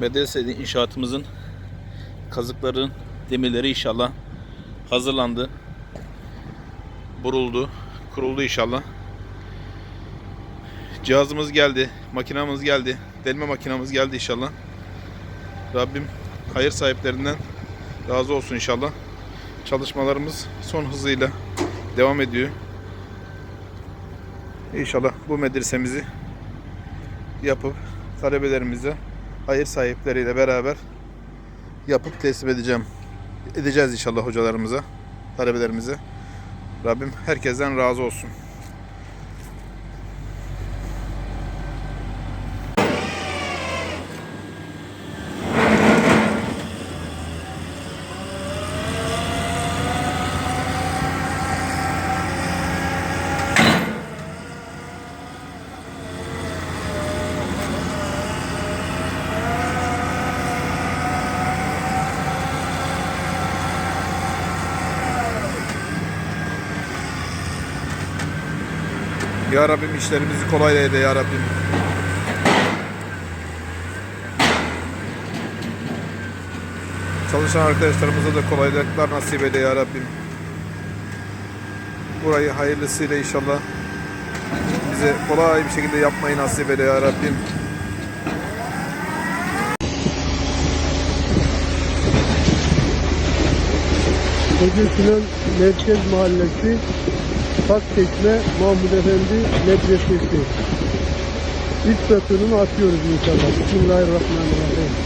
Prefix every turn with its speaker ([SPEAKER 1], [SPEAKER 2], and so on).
[SPEAKER 1] Medrese inşaatımızın kazıkların demirleri inşallah hazırlandı. Buruldu. Kuruldu inşallah. Cihazımız geldi. Makinamız geldi. Delme makinamız geldi inşallah. Rabbim hayır sahiplerinden razı olsun inşallah. Çalışmalarımız son hızıyla devam ediyor. İnşallah bu medresemizi yapıp talebelerimize hayır sahipleriyle beraber yapıp teslim edeceğim. Edeceğiz inşallah hocalarımıza, talebelerimize. Rabbim herkesten razı olsun. Ya Rabbim işlerimizi kolay eyle ya Rabbim. Çalışan arkadaşlarımıza da kolaylıklar nasip eyle ya Rabbim. Burayı hayırlısıyla inşallah bize kolay bir şekilde yapmayı nasip eyle ya Rabbim.
[SPEAKER 2] Sinan Merkez Mahallesi Takçekme Mahmud Efendi Medresesi. İlk satını atıyoruz inşallah. Bismillahirrahmanirrahim.